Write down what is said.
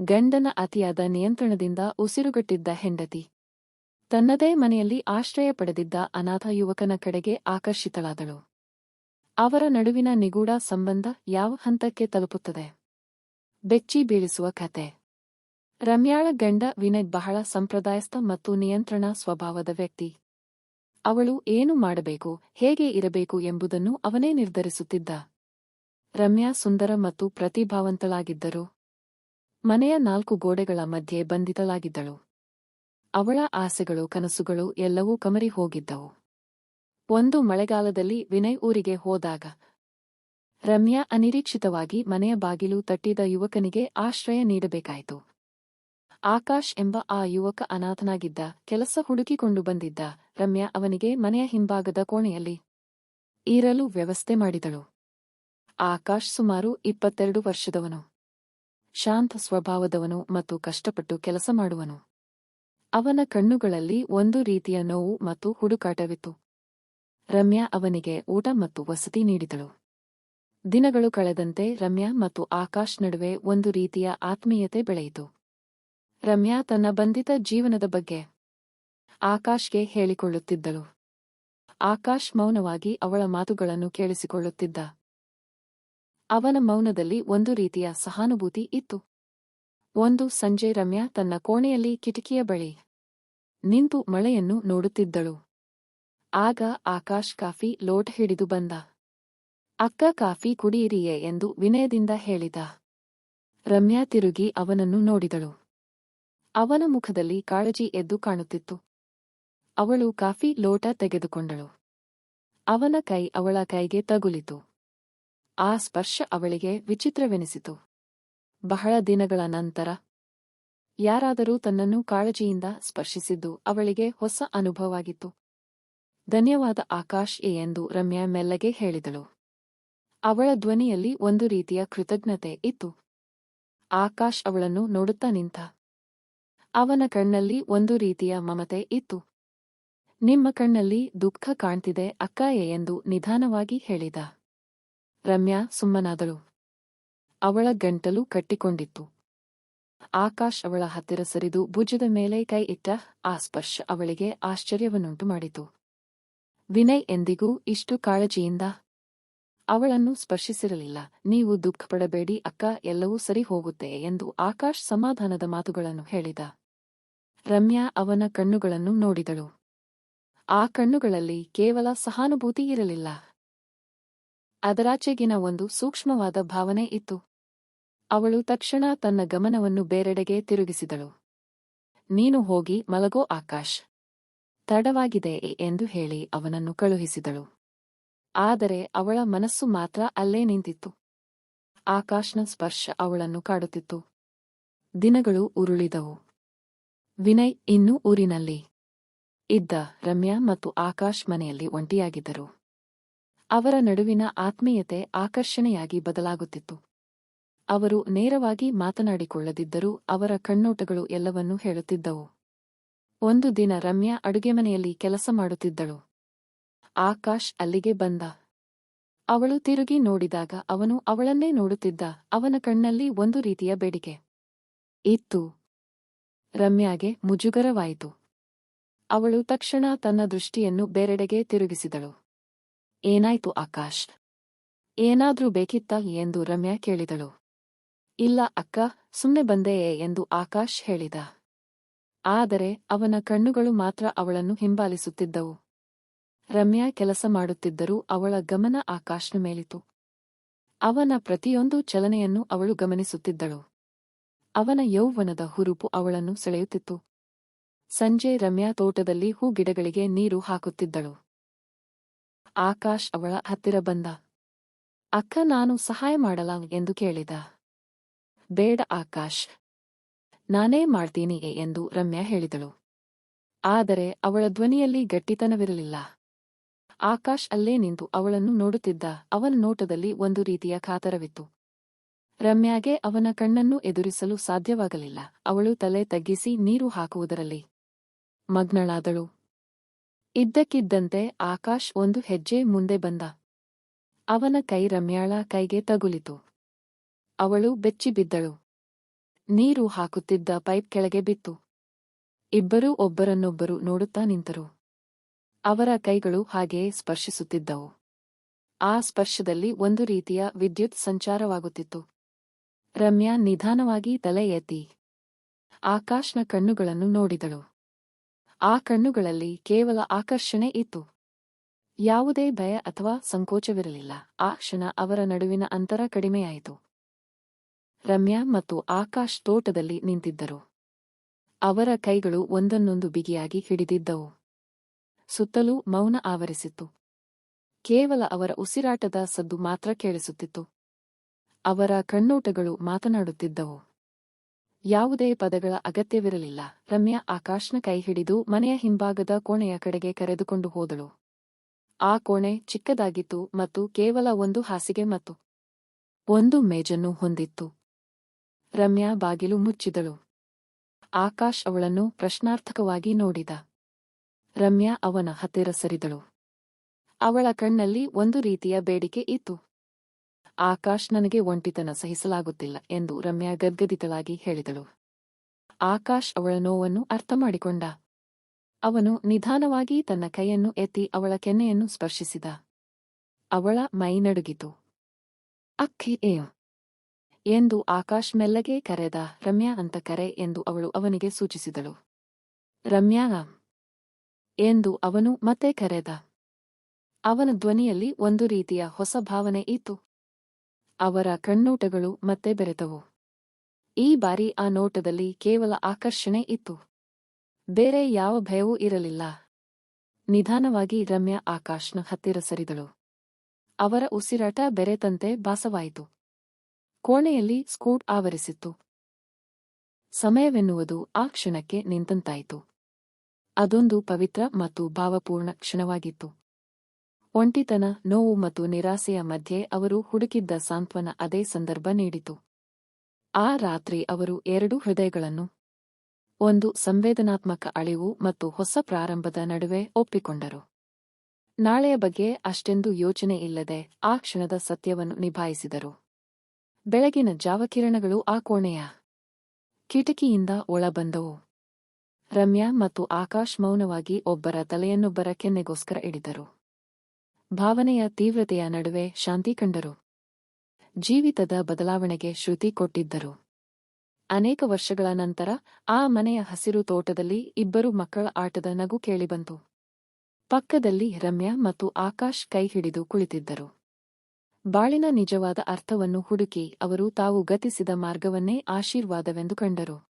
ಗಂಡನ ಅತಿಯಾದ ನಿಯಂತ್ರಣದಿಂದ ಉಸಿರುಗಟ್ಟಿದ್ದ ಹೆಂಡತಿ. ತನ್ನದೇ ಮನೆಯಲ್ಲಿ ಆಶ್ರಯ ಪಡೆದಿದ್ದ ಅನಾಥ ಯುವಕನ ಕಡೆಗೆ ಆಕರ್ಷಿತಳಾದಳು. ಅವರ ನಡುವಿನ ನಿಗೂಢ ಸಂಬಂಧ ಯಾವ ಹಂತಕ್ಕೆ ತಲುಪುತ್ತದೆ? ಬೆಚ್ಚಿ ಬೀಳಿಸುವ ಕತೆ. ರಮ್ಯಾಳ ಗಂಡ ವಿನಯ್ ಬಹಳ ಸಂಪ್ರದಾಯಸ್ಥ ಮತ್ತು ನಿಯಂತ್ರಣ ಸ್ವಭಾವದ ವ್ಯಕ್ತಿ. ಅವಳು ಏನು ಮಾಡಬೇಕು, ಹೇಗೆ ಇರಬೇಕು ಎಂಬುದನ್ನು ಅವನೇ ನಿರ್ಧರಿಸುತ್ತಿದ್ದ. ರಮ್ಯಾ ಸುಂದರ ಮತ್ತು ಪ್ರತಿಭಾವಂತಳಾಗಿದ್ದರು. ಮನೆಯ ನಾಲ್ಕು ಗೋಡೆಗಳ ಮಧ್ಯೆ ಬಂಧಿತಳಾಗಿದ್ದಳು. ಅವಳ ಆಸೆಗಳು ಕನಸುಗಳು ಎಲ್ಲವೂ ಕಮರಿ ಹೋಗಿದ್ದವು. ಒಂದು ಮಳೆಗಾಲದಲ್ಲಿ ವಿನಯ್ ಊರಿಗೆ ಹೋದಾಗ, ರಮ್ಯಾ ಅನಿರೀಕ್ಷಿತವಾಗಿ ಮನೆಯ ಬಾಗಿಲು ತಟ್ಟಿದ ಯುವಕನಿಗೆ ಆಶ್ರಯ ನೀಡಬೇಕಾಯಿತು. ಆಕಾಶ್ ಎಂಬ ಆ ಯುವಕ ಅನಾಥನಾಗಿದ್ದ, ಕೆಲಸ ಹುಡುಕಿಕೊಂಡು ಬಂದಿದ್ದ ರಮ್ಯಾ ಅವನಿಗೆ ಮನೆಯ ಹಿಂಭಾಗದ ಕೋಣೆಯಲ್ಲಿ ಇರಲು ವ್ಯವಸ್ಥೆ ಮಾಡಿದಳು. ಆಕಾಶ್ ಸುಮಾರು ಇಪ್ಪತ್ತೆರಡು ವರ್ಷದವನು. ಶಾಂತ ಸ್ವಭಾವದವನು ಮತ್ತು ಕಷ್ಟಪಟ್ಟು ಕೆಲಸ ಮಾಡುವನು. ಅವನ ಕಣ್ಣುಗಳಲ್ಲಿ ಒಂದು ರೀತಿಯ ನೋವು ಮತ್ತು ಹುಡುಕಾಟವಿತ್ತು. ರಮ್ಯಾ ಅವನಿಗೆ ಊಟ ಮತ್ತು ವಸತಿ ನೀಡಿದಳು. ದಿನಗಳು ಕಳೆದಂತೆ ರಮ್ಯಾ ಮತ್ತು ಆಕಾಶ್ ನಡುವೆ ಒಂದು ರೀತಿಯ ಆತ್ಮೀಯತೆ ಬೆಳೆಯಿತು. ರಮ್ಯಾ ತನ್ನ ಬಂಧಿತ ಜೀವನದ ಬಗ್ಗೆ ಆಕಾಶ್ಗೆ ಹೇಳಿಕೊಳ್ಳುತ್ತಿದ್ದಳು. ಆಕಾಶ್ ಮೌನವಾಗಿ ಅವಳ ಮಾತುಗಳನ್ನು ಕೇಳಿಸಿಕೊಳ್ಳುತ್ತಿದ್ದ. ಅವನ ಮೌನದಲ್ಲಿ ಒಂದು ರೀತಿಯ ಸಹಾನುಭೂತಿ ಇತ್ತು. ಒಂದು ಸಂಜೆ ರಮ್ಯಾ ತನ್ನ ಕೋಣೆಯಲ್ಲಿ ಕಿಟಕಿಯ ಬಳಿ ನಿಂತು ಮಳೆಯನ್ನು ನೋಡುತ್ತಿದ್ದಳು. ಆಗ ಆಕಾಶ್ ಕಾಫಿ ಲೋಟ ಹಿಡಿದು ಬಂದ. ಅಕ್ಕ ಕಾಫಿ ಕುಡಿಯಿರಿಯೇ ಎಂದು ವಿನಯದಿಂದ ಹೇಳಿದ. ರಮ್ಯಾ ತಿರುಗಿ ಅವನನ್ನು ನೋಡಿದಳು. ಅವನ ಮುಖದಲ್ಲಿ ಕಾಳಜಿ ಎದ್ದು ಕಾಣುತ್ತಿತ್ತು. ಅವಳು ಕಾಫಿ ಲೋಟ ತೆಗೆದುಕೊಂಡಳು. ಅವನ ಕೈ ಅವಳ ಕೈಗೆ ತಗುಲಿತು. ಆ ಸ್ಪರ್ಶ ಅವಳಿಗೆ ವಿಚಿತ್ರವೆನಿಸಿತು. ಬಹಳ ದಿನಗಳ ನಂತರ ಯಾರಾದರೂ ತನ್ನನ್ನು ಕಾಳಜಿಯಿಂದ ಸ್ಪರ್ಶಿಸಿದ್ದು ಅವಳಿಗೆ ಹೊಸ ಅನುಭವವಾಗಿತ್ತು. ಧನ್ಯವಾದ ಆಕಾಶ್ ಎ ಎಂದು ರಮ್ಯಾ ಮೆಲ್ಲಗೆ ಹೇಳಿದಳು. ಅವಳ ಧ್ವನಿಯಲ್ಲಿ ಒಂದು ರೀತಿಯ ಕೃತಜ್ಞತೆ ಇತ್ತು. ಆಕಾಶ್ ಅವಳನ್ನು ನೋಡುತ್ತಾ ನಿಂತ. ಅವನ ಕಣ್ಣಲ್ಲಿ ಒಂದು ರೀತಿಯ ಮಮತೆ ಇತ್ತು. ನಿಮ್ಮ ಕಣ್ಣಲ್ಲಿ ದುಃಖ ಕಾಣ್ತಿದೆ ಅಕ್ಕಾಯೆ ಎಂದು ನಿಧಾನವಾಗಿ ಹೇಳಿದ. ರಮ್ಯಾ ಸುಮ್ಮನಾದಳು. ಅವಳ ಗಂಟಲು ಕಟ್ಟಿಕೊಂಡಿತ್ತು. ಆಕಾಶ್ ಅವಳ ಹತ್ತಿರ ಸರಿದು ಭುಜದ ಮೇಲೆ ಕೈ ಇಟ್ಟ ಆ ಸ್ಪರ್ಶ ಅವಳಿಗೆ ಆಶ್ಚರ್ಯವನ್ನುಂಟು ಮಾಡಿತು. ವಿನಯ್ ಎಂದಿಗೂ ಇಷ್ಟು ಕಾಳಜಿಯಿಂದ ಅವಳನ್ನು ಸ್ಪರ್ಶಿಸಿರಲಿಲ್ಲ. ನೀವು ದುಃಖಪಡಬೇಡಿ ಅಕ್ಕ, ಎಲ್ಲವೂ ಸರಿ ಹೋಗುತ್ತೆ ಎಂದು ಆಕಾಶ್ ಸಮಾಧಾನದ ಮಾತುಗಳನ್ನು ಹೇಳಿದ. ರಮ್ಯಾ ಅವನ ಕಣ್ಣುಗಳನ್ನು ನೋಡಿದಳು. ಆ ಕಣ್ಣುಗಳಲ್ಲಿ ಕೇವಲ ಸಹಾನುಭೂತಿ ಇರಲಿಲ್ಲ. ಅದರಾಚೆಗಿನ ಒಂದು ಸೂಕ್ಷ್ಮವಾದ ಭಾವನೆ ಇತ್ತು. ಅವಳು ತಕ್ಷಣ ತನ್ನ ಗಮನವನ್ನು ಬೇರೆಡೆಗೆ ತಿರುಗಿಸಿದಳು. ನೀನು ಹೋಗಿ ಮಲಗೋ ಆಕಾಶ್. ತಡವಾಗಿದೆ ಎಂದು ಹೇಳಿ ಅವನನ್ನು ಕಳುಹಿಸಿದಳು. ಆದರೆ ಅವಳ ಮನಸ್ಸು ಮಾತ್ರ ಅಲ್ಲೇ ನಿಂತಿತ್ತು. ಆಕಾಶ್ನ ಸ್ಪರ್ಶ ಅವಳನ್ನು ಕಾಡುತ್ತಿತ್ತು. ದಿನಗಳು ಉರುಳಿದವು. ವಿನಯ್ ಇನ್ನೂ ಊರಿನಲ್ಲಿ. ಇದ್ದ ರಮ್ಯಾ ಮತ್ತು ಆಕಾಶ್ ಮನೆಯಲ್ಲಿ ಒಂಟಿಯಾಗಿದ್ದರು. ಅವರ ನಡುವಿನ ಆತ್ಮೀಯತೆ ಆಕರ್ಷಣೆಯಾಗಿ ಬದಲಾಗುತ್ತಿತ್ತು. ಅವರು ನೇರವಾಗಿ ಮಾತನಾಡಿಕೊಳ್ಳದಿದ್ದರೂ ಅವರ ಕಣ್ಣೋಟಗಳು ಎಲ್ಲವನ್ನೂ ಹೇಳುತ್ತಿದ್ದವು. ಒಂದು ದಿನ ರಮ್ಯಾ ಅಡುಗೆಮನೆಯಲ್ಲಿ ಕೆಲಸ ಮಾಡುತ್ತಿದ್ದಳು. ಆಕಾಶ್ ಅಲ್ಲಿಗೆ ಬಂದ. ಅವಳು ತಿರುಗಿ ನೋಡಿದಾಗ ಅವನು ಅವಳನ್ನೇ ನೋಡುತ್ತಿದ್ದ, ಅವನ ಕಣ್ಣಲ್ಲಿ ಒಂದು ರೀತಿಯ ಬೇಡಿಕೆ. ಇತ್ತು. ರಮ್ಯಾಗೆ ಮುಜುಗರವಾಯಿತು. ಅವಳು ತಕ್ಷಣ ತನ್ನ ದೃಷ್ಟಿಯನ್ನು ಬೇರೆಡೆಗೆ ತಿರುಗಿಸಿದಳು. ಏನಾಯ್ತು ಆಕಾಶ್? ಏನಾದ್ರೂ ಬೇಕಿತ್ತ ಎಂದು ರಮ್ಯಾ ಕೇಳಿದಳು. ಇಲ್ಲ ಅಕ್ಕ ಸುಮ್ಮನೆ ಬಂದೆಯೇ ಎಂದು ಆಕಾಶ್ ಹೇಳಿದ. ಆದರೆ ಅವನ ಕಣ್ಣುಗಳು ಮಾತ್ರ ಅವಳನ್ನು ಹಿಂಬಾಲಿಸುತ್ತಿದ್ದವು. ರಮ್ಯಾ ಕೆಲಸ ಮಾಡುತ್ತಿದ್ದರೂ ಅವಳ ಗಮನ ಆಕಾಶ್ನ ಮೇಲಿತು ಅವನ ಪ್ರತಿಯೊಂದು ಚಲನೆಯನ್ನು ಅವಳು ಗಮನಿಸುತ್ತಿದ್ದಳು. ಅವನ ಯೌವನದ ಹುರುಪು ಅವಳನ್ನು ಸೆಳೆಯುತ್ತಿತ್ತು. ಸಂಜೆ ರಮ್ಯಾ ತೋಟದಲ್ಲಿ ಹೂ ಗಿಡಗಳಿಗೆ ನೀರು ಹಾಕುತ್ತಿದ್ದಳು. ಆಕಾಶ್ ಅವಳ ಹತ್ತಿರ ಬಂದ. ಅಕ್ಕ, ನಾನು ಸಹಾಯ ಮಾಡಲ? ಎಂದು ಕೇಳಿದ. ಬೇಡ ಆಕಾಶ್. ನಾನೇ ಮಾಡ್ತೀನಿ ಎಂದು ರಮ್ಯಾ ಹೇಳಿದಳು. ಆದರೆ ಅವಳ ಧ್ವನಿಯಲ್ಲಿ ಗಟ್ಟಿತನವಿರಲಿಲ್ಲ. ಆಕಾಶ್ ಅಲ್ಲೇ ನಿಂತು ಅವಳನ್ನು ನೋಡುತ್ತಿದ್ದ ಅವನ ನೋಟದಲ್ಲಿ ಒಂದು ರೀತಿಯ ಕಾತರವಿತ್ತು. ರಮ್ಯಾಗೆ ಅವನ ಕಣ್ಣನ್ನು ಎದುರಿಸಲು ಸಾಧ್ಯವಾಗಲಿಲ್ಲ. ಅವಳು ತಲೆ ತಗ್ಗಿಸಿ ನೀರು ಹಾಕುವುದರಲ್ಲಿ ಮಗ್ನಳಾದಳು. ಇದ್ದಕ್ಕಿದ್ದಂತೆ ಆಕಾಶ್ ಒಂದು ಹೆಜ್ಜೆ ಮುಂದೆ ಬಂದ. ಅವನ ಕೈ ರಮ್ಯಾಳ ಕೈಗೆ ತಗುಲಿತು. ಅವಳು ಬೆಚ್ಚಿಬಿದ್ದಳು ನೀರು ಹಾಕುತ್ತಿದ್ದ ಪೈಪ್ ಕೆಳಗೆ ಬಿತ್ತು. ಇಬ್ಬರೂ ಒಬ್ಬರನ್ನೊಬ್ಬರು ನೋಡುತ್ತಾ ನಿಂತರು. ಅವರ ಕೈಗಳು ಹಾಗೆಯೇ ಸ್ಪರ್ಶಿಸುತ್ತಿದ್ದವು. ಆ ಸ್ಪರ್ಶದಲ್ಲಿ ಒಂದು ರೀತಿಯ ವಿದ್ಯುತ್ ಸಂಚಾರವಾಗುತ್ತಿತ್ತು. ರಮ್ಯಾ ನಿಧಾನವಾಗಿ ತಲೆ ಎತ್ತಿ. ಆಕಾಶ್ನ ಕಣ್ಣುಗಳನ್ನು ನೋಡಿದಳು. ಆ ಕಣ್ಣುಗಳಲ್ಲಿ ಕೇವಲ ಆಕರ್ಷಣೆ ಇತ್ತು. ಯಾವುದೇ ಭಯ ಅಥವಾ ಸಂಕೋಚವಿರಲಿಲ್ಲ. ಆ ಕ್ಷಣ ಅವರ ನಡುವಿನ ಅಂತರ ಕಡಿಮೆಯಾಯಿತು. ರಮ್ಯಾ ಮತ್ತು ಆಕಾಶ್ ತೋಟದಲ್ಲಿ ನಿಂತಿದ್ದರು. ಅವರ ಕೈಗಳು ಒಂದನ್ನೊಂದು ಬಿಗಿಯಾಗಿ ಹಿಡಿದಿದ್ದವು. ಸುತ್ತಲೂ ಮೌನ ಆವರಿಸಿತ್ತು. ಕೇವಲ ಅವರ ಉಸಿರಾಟದ ಸದ್ದು ಮಾತ್ರ ಕೇಳಿಸುತ್ತಿತ್ತು. ಅವರ ಕಣ್ಣೋಟಗಳು ಮಾತನಾಡುತ್ತಿದ್ದವು. ಯಾವುದೇ ಪದಗಳ ಅಗತ್ಯವಿರಲಿಲ್ಲ. ರಮ್ಯಾ ಆಕಾಶ್ನ ಕೈ ಹಿಡಿದು ಮನೆಯ ಹಿಂಭಾಗದ ಕೋಣೆಯ ಕಡೆಗೆ ಕರೆದುಕೊಂಡು ಹೋದಳು. ಆ ಕೋಣೆ ಚಿಕ್ಕದಾಗಿತ್ತು ಮತ್ತು ಕೇವಲ ಒಂದು ಹಾಸಿಗೆ ಮತ್ತು ಒಂದು ಮೇಜನ್ನು ಹೊಂದಿತ್ತು. ರಮ್ಯಾ ಬಾಗಿಲು ಮುಚ್ಚಿದಳು. ಆಕಾಶ್ ಅವಳನ್ನು ಪ್ರಶ್ನಾರ್ಥಕವಾಗಿ ನೋಡಿದ. ರಮ್ಯಾ ಅವನ ಹತ್ತಿರ ಸರಿದಳು. ಅವಳ ಕಣ್ಣಲ್ಲಿ ಒಂದು ರೀತಿಯ ಬೇಡಿಕೆ ಇತ್ತು. ಆಕಾಶ್ ನನಗೆ ಒಂಟಿತನ ಸಹಿಸಲಾಗುತ್ತಿಲ್ಲ ಎಂದು ರಮ್ಯಾ ಗದ್ಗದಿತವಾಗಿ ಹೇಳಿದಳು. ಆಕಾಶ್ ಅವಳ ನೋವನ್ನು ಅರ್ಥಮಾಡಿಕೊಂಡ. ಅವನು ನಿಧಾನವಾಗಿ ತನ್ನ ಕೈಯನ್ನು ಎತ್ತಿ ಅವಳ ಕೆನ್ನೆಯನ್ನು ಸ್ಪರ್ಶಿಸಿದ. ಅವಳ ಮೈ ನಡುಗಿತು. ಅಕ್ಕಿ ಏ ಎಂದು ಆಕಾಶ್ ಮೆಲ್ಲಗೆ ಕರೆದ ರಮ್ಯಾ ಅಂತ ಕರೆ ಎಂದು ಅವಳು ಅವನಿಗೆ ಸೂಚಿಸಿದಳು. ರಮ್ಯಾ! ಎಂದು ಅವನು ಮತ್ತೆ ಕರೆದ. ಅವನ ಧ್ವನಿಯಲ್ಲಿ ಒಂದು ರೀತಿಯ ಹೊಸ ಭಾವನೆ ಇತ್ತು. ಅವರ ಕಣ್ಣೋಟಗಳು ಮತ್ತೆ ಬೆರೆತವು. ಈ ಬಾರಿ ಆ ನೋಟದಲ್ಲಿ ಕೇವಲ ಆಕರ್ಷಣೆ ಇತ್ತು. ಬೇರೆ ಯಾವ ಭಯವೂ ಇರಲಿಲ್ಲ. ನಿಧಾನವಾಗಿ ರಮ್ಯಾ ಆಕಾಶ್ನ ಹತ್ತಿರ ಸರಿದಳು. ಅವರ ಉಸಿರಾಟ ಬೆರೆತಂತೆ ಭಾಸವಾಯಿತು. ಕೋಣೆಯಲ್ಲಿ ಸ್ಕೂಟ್ ಆವರಿಸಿತ್ತು. ಸಮಯವೆನ್ನುವುದು ಆ ಕ್ಷಣಕ್ಕೆ ನಿಂತಂತಾಯಿತು. ಅದೊಂದು ಪವಿತ್ರ ಮತ್ತು ಭಾವಪೂರ್ಣ ಕ್ಷಣವಾಗಿತ್ತು. ಒಂಟಿತನ, ನೋವು ಮತ್ತು ನಿರಾಸೆಯ ಮಧ್ಯೆ ಅವರು ಹುಡುಕಿದ್ದ ಸಾಂತ್ವನ ಅದೇ ಸಂದರ್ಭ ನೀಡಿತು. ಆ ರಾತ್ರಿ ಅವರು ಎರಡು ಹೃದಯಗಳನ್ನು, ಒಂದು ಸಂವೇದನಾತ್ಮಕ ಅಳಿವು ಮತ್ತು ಹೊಸ ಪ್ರಾರಂಭದ ನಡುವೆ ಒಪ್ಪಿಕೊಂಡರು. ನಾಳೆಯ ಬಗ್ಗೆ ಅಷ್ಟೆಂದು ಯೋಚನೆ ಇಲ್ಲದೆ ಆ ಕ್ಷಣದ ಸತ್ಯವನ್ನು ನಿಭಾಯಿಸಿದರು. ಬೆಳಗಿನ ಜಾವಕಿರಣಗಳು ಆ ಕೋಣೆಯ ಕಿಟಕಿಯಿಂದ ಒಳಬಂದವು. ರಮ್ಯಾ ಮತ್ತು ಆಕಾಶ್ ಮೌನವಾಗಿ ಒಬ್ಬರ ತಲೆಯನ್ನೊಬ್ಬರ ಕೆನ್ನೆಗೋಸ್ಕರ ಇಡಿದರು ಭಾವನೆಯ ತೀವ್ರತೆಯ ನಡುವೆ ಶಾಂತಿ ಕಂಡರು. ಜೀವಿತದ ಬದಲಾವಣೆಗೆ ಶ್ರುತಿ ಕೊಟ್ಟಿದ್ದರು. ಅನೇಕ ವರ್ಷಗಳ ನಂತರ ಆ ಮನೆಯ ಹಸಿರು ತೋಟದಲ್ಲಿ ಇಬ್ಬರು ಮಕ್ಕಳ ಆಟದ ನಗು ಕೇಳಿಬಂತು. ಪಕ್ಕದಲ್ಲಿ ರಮ್ಯಾ ಮತ್ತು ಆಕಾಶ್ ಕೈ ಹಿಡಿದು ಕುಳಿತಿದ್ದರು. ಬಾಳಿನ ನಿಜವಾದ ಅರ್ಥವನ್ನು ಹುಡುಕಿ ಅವರು ತಾವು ಗತಿಸಿದ ಮಾರ್ಗವನ್ನೇ ಆಶೀರ್ವಾದವೆಂದು ಕಂಡರು.